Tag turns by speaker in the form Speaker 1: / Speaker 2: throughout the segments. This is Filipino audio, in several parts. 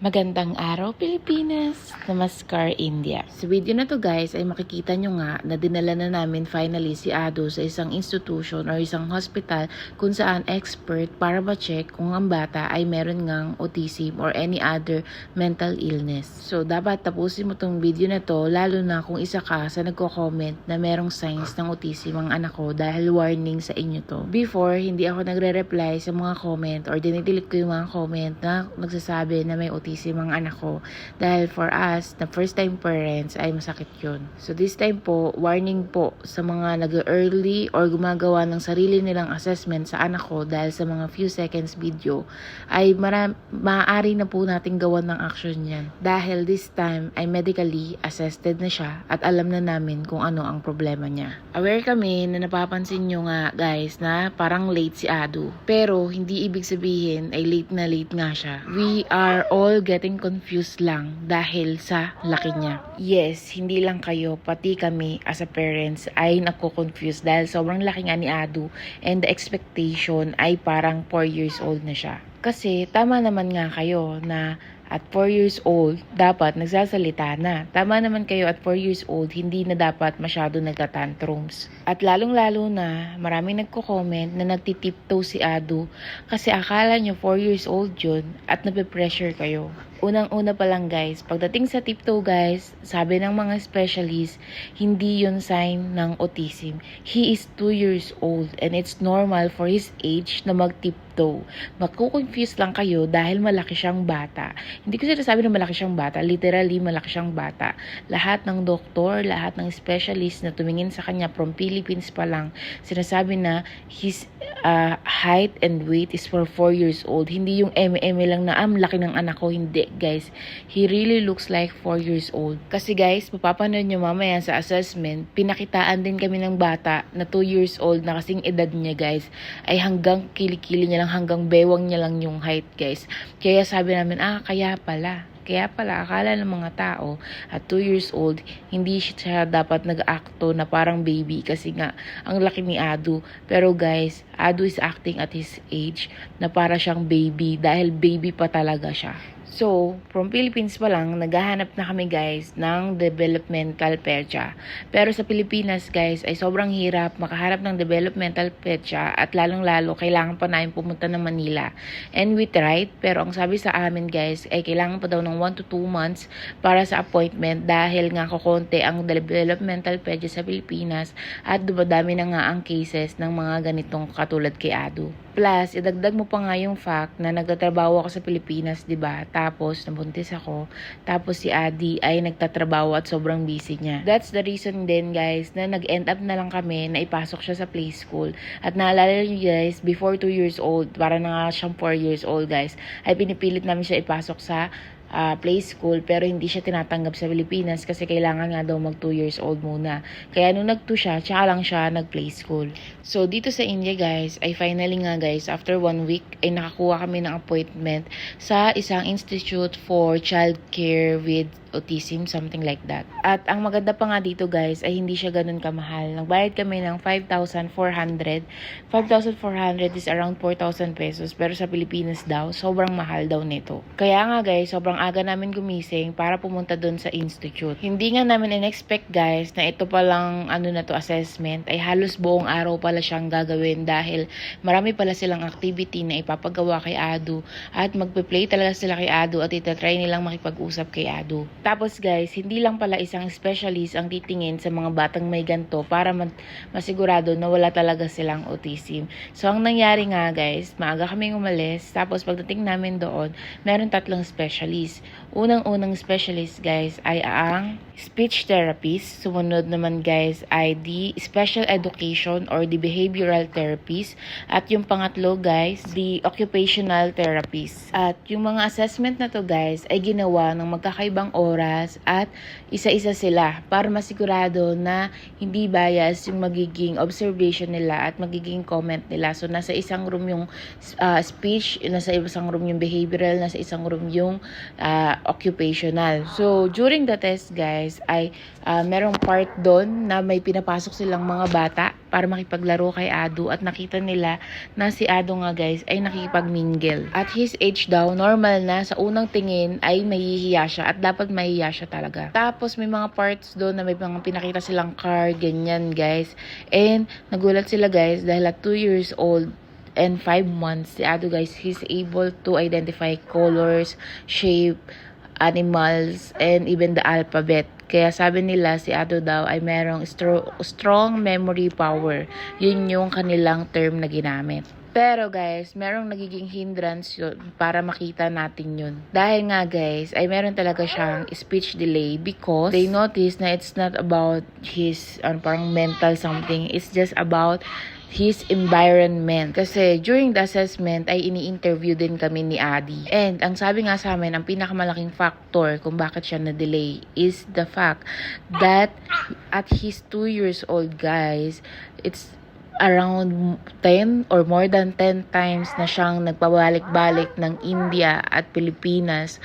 Speaker 1: Magandang araw Pilipinas, Namaskar India. Sa video na to guys ay makikita nyo nga na dinala na namin finally si Ado sa isang institution or isang hospital kung saan expert para ma-check kung ang bata ay meron ngang autism or any other mental illness. So dapat tapusin mo tong video na to lalo na kung isa ka sa nagko-comment na merong signs ng autism ang anak ko dahil warning sa inyo to. Before, hindi ako nagre-reply sa mga comment or dinidelete ko yung mga comment na nagsasabi na may autism ang anak ko. Dahil for us, na first time parents, ay masakit yun. So this time po, warning po sa mga nag-early or gumagawa ng sarili nilang assessment sa anak ko dahil sa mga few seconds video, ay mara- maaari na po nating gawan ng action yan. Dahil this time ay medically assessed na siya at alam na namin kung ano ang problema niya. Aware kami na napapansin nyo nga guys na parang late si Adu. Pero hindi ibig sabihin ay late na late nga siya. We are all getting confused lang dahil sa laki niya. Yes, hindi lang kayo, pati kami as a parents ay nako-confuse dahil sobrang laki nga ni Adu and the expectation ay parang 4 years old na siya. Kasi tama naman nga kayo na at 4 years old, dapat nagsasalita na. Tama naman kayo at 4 years old, hindi na dapat masyado nagtatantrums. At lalong-lalo na, maraming nagko-comment na nagtitiptoe si Adu kasi akala nyo 4 years old yun at nape-pressure kayo. Unang-una pa lang guys, pagdating sa tiptoe guys, sabi ng mga specialist, hindi yun sign ng autism. He is 2 years old and it's normal for his age na magtiptoe. Magkukonfuse lang kayo dahil malaki siyang bata. Hindi ko sinasabi na malaki siyang bata, literally malaki siyang bata. Lahat ng doktor, lahat ng specialist na tumingin sa kanya from Philippines pa lang, sinasabi na his uh, height and weight is for 4 years old. Hindi yung eme-eme lang na, am, laki ng anak ko. Hindi, guys. He really looks like 4 years old. Kasi guys, mapapanood nyo mamaya sa assessment, pinakitaan din kami ng bata na 2 years old na kasing edad niya, guys, ay hanggang kilikili niya lang, hanggang bewang niya lang yung height, guys. Kaya sabi namin, ah, kaya pala. Kaya pala, akala ng mga tao at 2 years old, hindi siya dapat nag-acto na parang baby kasi nga, ang laki ni Adu. Pero guys, Adu is acting at his age na para siyang baby dahil baby pa talaga siya. So, from Philippines pa lang, naghahanap na kami guys ng developmental pecha. Pero sa Pilipinas guys, ay sobrang hirap makaharap ng developmental pecha at lalong-lalo kailangan pa namin pumunta ng Manila. And we tried, pero ang sabi sa amin guys, ay kailangan pa daw ng 1 to 2 months para sa appointment dahil nga kukonti ang developmental pecha sa Pilipinas at dumadami na nga ang cases ng mga ganitong katulad kay Adu. Plus, idagdag mo pa nga yung fact na nagtatrabaho ako sa Pilipinas, 'di ba? Tapos nabuntis ako. Tapos si Adi ay nagtatrabaho at sobrang busy niya. That's the reason din, guys, na nag-end up na lang kami na ipasok siya sa play school. At naalala niyo guys, before 2 years old, para na nga siyang 4 years old, guys, ay pinipilit namin siya ipasok sa uh, play school pero hindi siya tinatanggap sa Pilipinas kasi kailangan nga daw mag 2 years old muna. Kaya nung nag 2 siya, tsaka lang siya nag play school. So dito sa India guys, ay finally nga guys, after one week ay nakakuha kami ng appointment sa isang institute for child care with autism, something like that. At ang maganda pa nga dito guys ay hindi siya ganun kamahal. Nagbayad kami ng 5,400. 5,400 is around 4,000 pesos pero sa Pilipinas daw, sobrang mahal daw nito. Kaya nga guys, sobrang aga namin gumising para pumunta doon sa institute. Hindi nga namin in-expect guys na ito palang ano na to assessment ay halos buong araw pala siyang gagawin dahil marami pala silang activity na ipapagawa kay Adu at magpe-play talaga sila kay Adu at itatry nilang makipag-usap kay Adu. Tapos guys, hindi lang pala isang specialist ang titingin sa mga batang may ganto para ma- masigurado na wala talaga silang autism. So ang nangyari nga guys, maaga kaming umalis tapos pagdating namin doon, meron tatlong specialist. Unang-unang specialist guys ay ang speech therapist. Sumunod naman guys ay the special education or the behavioral therapist. At yung pangatlo guys, the occupational therapist. At yung mga assessment na to guys ay ginawa ng magkakaibang oras at isa-isa sila para masigurado na hindi bias yung magiging observation nila at magiging comment nila. So nasa isang room yung uh, speech, nasa isang room yung behavioral, nasa isang room yung uh, occupational. So, during the test, guys, ay uh, merong part doon na may pinapasok silang mga bata para makipaglaro kay Ado at nakita nila na si Ado nga guys ay nakikipagmingle. At his age daw, normal na sa unang tingin ay mahihiya siya at dapat mahihiya siya talaga. Tapos may mga parts doon na may mga pinakita silang car, ganyan guys. And nagulat sila guys dahil at 2 years old and 5 months, si Ado guys, he's able to identify colors, shape, animals, and even the alphabet. Kaya sabi nila si Ado daw ay merong stro- strong memory power. Yun yung kanilang term na ginamit. Pero guys, merong nagiging hindrance yun para makita natin yun. Dahil nga guys, ay meron talaga siyang speech delay because they notice na it's not about his ano, parang mental something. It's just about his environment. Kasi during the assessment ay ini-interview din kami ni Adi. And ang sabi nga sa amin, ang pinakamalaking factor kung bakit siya na-delay is the fact that at his 2 years old guys, it's around 10 or more than 10 times na siyang nagpabalik-balik ng India at Pilipinas.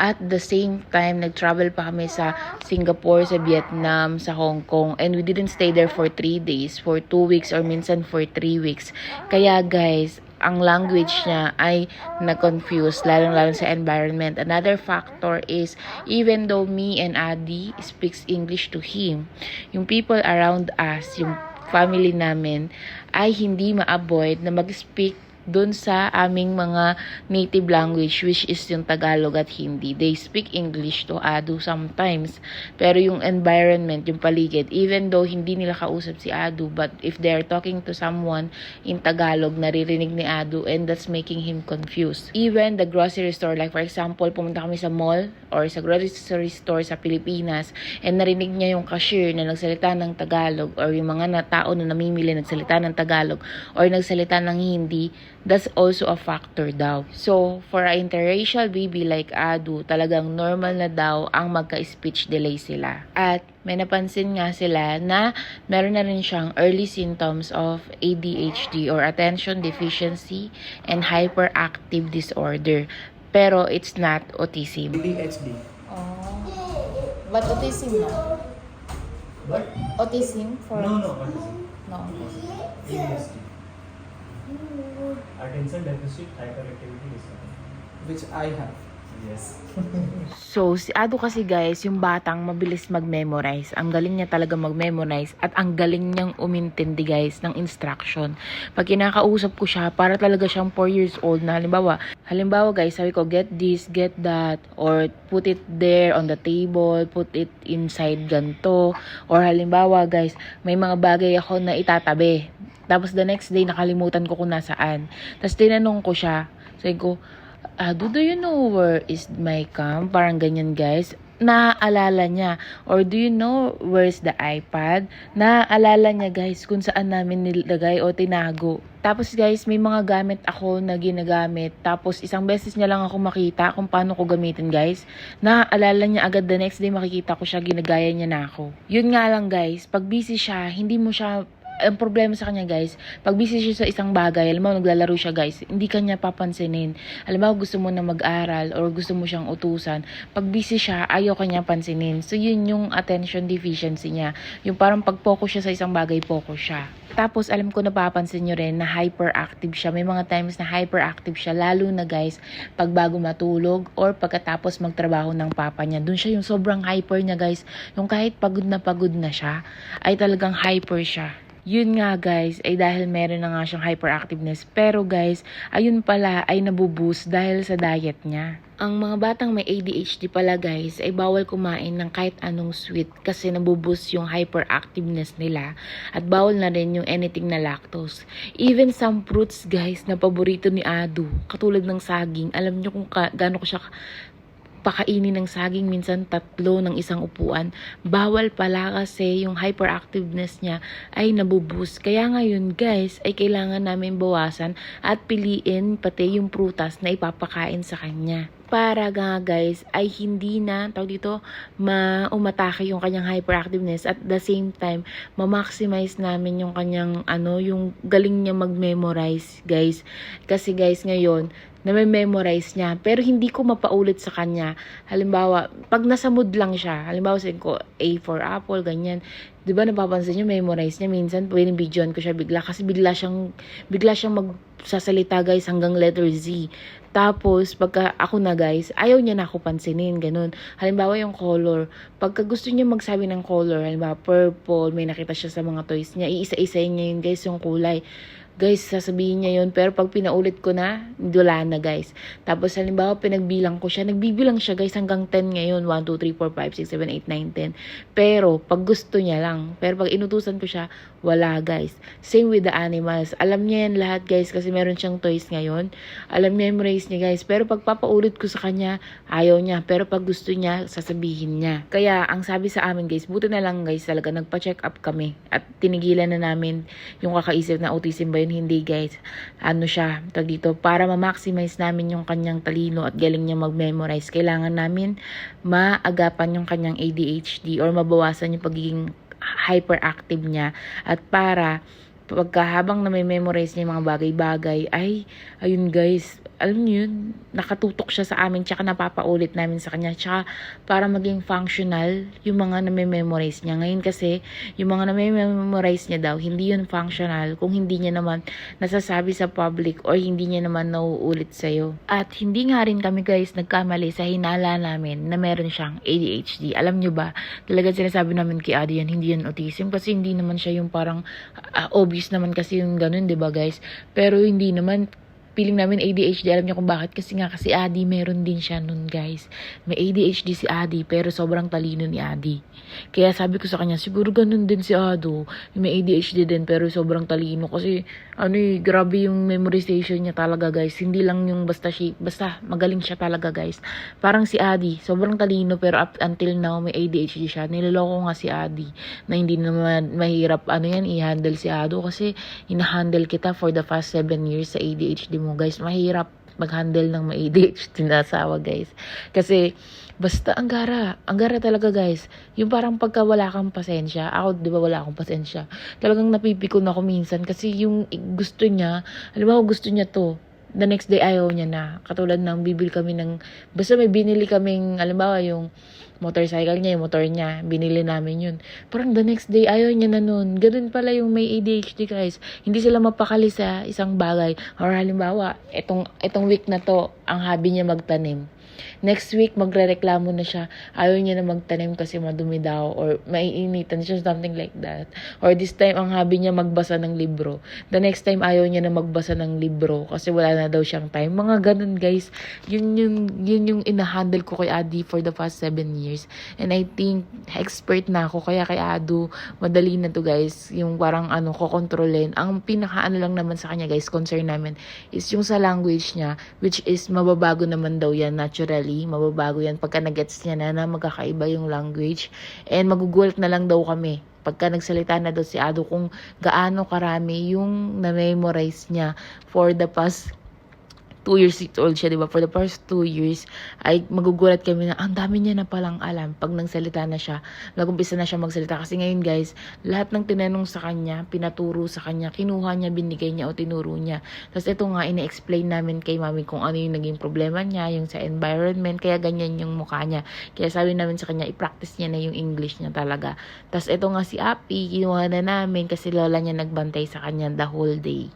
Speaker 1: At the same time, nag-travel pa kami sa Singapore, sa Vietnam, sa Hong Kong. And we didn't stay there for 3 days, for 2 weeks, or minsan for 3 weeks. Kaya guys, ang language niya ay na-confuse, lalong-lalo sa environment. Another factor is, even though me and Adi speaks English to him, yung people around us, yung family namin, ay hindi ma-avoid na mag-speak dun sa aming mga native language which is yung Tagalog at Hindi. They speak English to Adu sometimes. Pero yung environment, yung paligid, even though hindi nila kausap si Adu, but if they're talking to someone in Tagalog, naririnig ni Adu and that's making him confused. Even the grocery store, like for example, pumunta kami sa mall or sa grocery store sa Pilipinas and narinig niya yung cashier na nagsalita ng Tagalog or yung mga na tao na namimili nagsalita ng Tagalog or nagsalita ng Hindi, that's also a factor daw. So, for a interracial baby like Adu, talagang normal na daw ang magka-speech delay sila. At may napansin nga sila na meron na rin siyang early symptoms of ADHD or attention deficiency and hyperactive disorder. Pero it's not autism.
Speaker 2: ADHD.
Speaker 1: Oh. But autism no?
Speaker 2: What?
Speaker 1: Autism for
Speaker 2: No, no, autism.
Speaker 1: no.
Speaker 2: ADHD. Attention deficit hyperactivity disorder. Which I have. Yes.
Speaker 1: So, si Ado kasi guys, yung batang mabilis mag-memorize. Ang galing niya talaga mag-memorize at ang galing niyang umintindi guys ng instruction. Pag kinakausap ko siya, para talaga siyang 4 years old na halimbawa. Halimbawa guys, sabi ko, get this, get that, or put it there on the table, put it inside ganto. Or halimbawa guys, may mga bagay ako na itatabi. Tapos the next day, nakalimutan ko kung nasaan. Tapos tinanong ko siya, sabi ko, ah, do, you know where is my cam? Parang ganyan guys. Naaalala niya. Or do you know where's the iPad? Naaalala niya guys kung saan namin nilagay o tinago. Tapos guys, may mga gamit ako na ginagamit. Tapos isang beses niya lang ako makita kung paano ko gamitin guys. Naaalala niya agad the next day makikita ko siya, ginagaya niya na ako. Yun nga lang guys, pag busy siya, hindi mo siya ang problema sa kanya guys, pag busy siya sa isang bagay, alam mo, naglalaro siya guys, hindi kanya papansinin. Alam mo, gusto mo na mag-aral or gusto mo siyang utusan. Pag busy siya, ayaw kanya pansinin. So, yun yung attention deficiency niya. Yung parang pag-focus siya sa isang bagay, focus siya. Tapos, alam ko napapansin nyo rin na hyperactive siya. May mga times na hyperactive siya, lalo na guys, pag bago matulog or pagkatapos magtrabaho ng papa niya. Doon siya yung sobrang hyper niya guys. Yung kahit pagod na pagod na siya, ay talagang hyper siya. Yun nga guys, ay dahil meron na nga siyang hyperactiveness. Pero guys, ayun pala ay nabuboost dahil sa diet niya. Ang mga batang may ADHD pala guys ay bawal kumain ng kahit anong sweet kasi nabuboost yung hyperactiveness nila at bawal na rin yung anything na lactose. Even some fruits guys na paborito ni Adu, katulad ng saging, alam niyo kung ka, gaano ko siya pakainin ng saging minsan tatlo ng isang upuan. Bawal pala kasi yung hyperactiveness niya ay nabuboost. Kaya ngayon guys ay kailangan namin bawasan at piliin pati yung prutas na ipapakain sa kanya para nga guys ay hindi na tawag dito maumatake yung kanyang hyperactiveness at the same time ma-maximize namin yung kanyang ano yung galing niya mag-memorize guys kasi guys ngayon na may memorize niya. Pero hindi ko mapaulit sa kanya. Halimbawa, pag nasa mood lang siya, halimbawa sabihin ko, A for apple, ganyan. Di ba napapansin niyo, memorize niya. Minsan, pwedeng videoan ko siya bigla. Kasi bigla siyang, bigla siyang magsasalita guys hanggang letter Z. Tapos, pagka ako na guys, ayaw niya na ako pansinin, ganun. Halimbawa yung color, pagka gusto niya magsabi ng color, halimbawa purple, may nakita siya sa mga toys niya, iisa-isayin niya yun guys, yung kulay. Guys, sasabihin niya yun, pero pag pinaulit ko na, wala na guys. Tapos halimbawa, pinagbilang ko siya, nagbibilang siya guys hanggang 10 ngayon, 1, 2, 3, 4, 5, 6, 7, 8, 9, 10. Pero, pag gusto niya lang, pero pag inutusan ko siya, wala guys. Same with the animals. Alam niya yan lahat guys, kasi meron siyang toys ngayon. Alam niya yung race niya guys, pero pag papaulit ko sa kanya, ayaw niya. Pero pag gusto niya, sasabihin niya. Kaya, ang sabi sa amin guys, buti na lang guys, talaga nagpa-check up kami. At tinigilan na namin yung kakaisip na autism ba yun, hindi guys. Ano siya, tag dito, para ma-maximize namin yung kanyang talino at galing niya mag-memorize, kailangan namin maagapan yung kanyang ADHD or mabawasan yung pagiging hyperactive niya at para pagka habang na may memorize niya yung mga bagay-bagay, ay, ayun guys, alam niyo yun, nakatutok siya sa amin, tsaka napapaulit namin sa kanya, tsaka para maging functional yung mga na-memorize niya. Ngayon kasi, yung mga na-memorize niya daw, hindi yun functional kung hindi niya naman nasasabi sa public or hindi niya naman nauulit sa'yo. At hindi nga rin kami guys nagkamali sa hinala namin na meron siyang ADHD. Alam niyo ba, talaga sinasabi namin kay Adi yan, hindi yan autism kasi hindi naman siya yung parang ah, obvious naman kasi yung ganun, 'di ba guys? Pero hindi naman feeling namin ADHD. Alam niyo kung bakit? Kasi nga kasi Adi meron din siya nun guys. May ADHD si Adi pero sobrang talino ni Adi. Kaya sabi ko sa kanya, siguro ganun din si Ado. May ADHD din pero sobrang talino kasi ano eh, grabe yung memorization niya talaga guys. Hindi lang yung basta shi, basta magaling siya talaga guys. Parang si Adi, sobrang talino pero up until now may ADHD siya. Niloloko nga si Adi na hindi naman mahirap ano yan i-handle si Ado kasi ina-handle kita for the past 7 years sa ADHD mo guys. Mahirap mag-handle ng may ADHD na asawa guys. Kasi basta ang gara, ang gara talaga guys. Yung parang pagka wala kang pasensya, ako di ba wala akong pasensya. Talagang napipikon ako minsan kasi yung gusto niya, alam mo gusto niya to, the next day ayaw niya na. Katulad ng bibil kami ng, basta may binili kaming, alimbawa yung motorcycle niya, yung motor niya, binili namin yun. Parang the next day, ayaw niya na nun. Ganun pala yung may ADHD guys. Hindi sila mapakali sa isang bagay. Or halimbawa, itong, itong week na to, ang hobby niya magtanim. Next week, magre-reklamo na siya. Ayaw niya na magtanim kasi madumi daw or maiinitan siya, something like that. Or this time, ang hobby niya magbasa ng libro. The next time, ayaw niya na magbasa ng libro kasi wala na daw siyang time. Mga ganun, guys. Yun yung, yun yung inahandle ko kay Adi for the past seven years. And I think, expert na ako. Kaya kay Ado, madali na to, guys. Yung parang ano, kokontrolin. Ang pinaka ano lang naman sa kanya, guys, concern namin is yung sa language niya, which is mababago naman daw yan naturally. Mababago yan pagka nagets niya na na magkakaiba yung language. And magugulat na lang daw kami pagka nagsalita na daw si Ado kung gaano karami yung na-memorize niya for the past two years old siya, di ba? For the first two years, ay magugulat kami na ang dami niya na palang alam pag nagsalita na siya. Nagumpisa na siya magsalita. Kasi ngayon, guys, lahat ng tinanong sa kanya, pinaturo sa kanya, kinuha niya, binigay niya o tinuro niya. Tapos ito nga, ina-explain namin kay mami kung ano yung naging problema niya, yung sa environment, kaya ganyan yung mukha niya. Kaya sabi namin sa kanya, i-practice niya na yung English niya talaga. Tapos ito nga si Api, kinuha na namin kasi lola niya nagbantay sa kanya the whole day.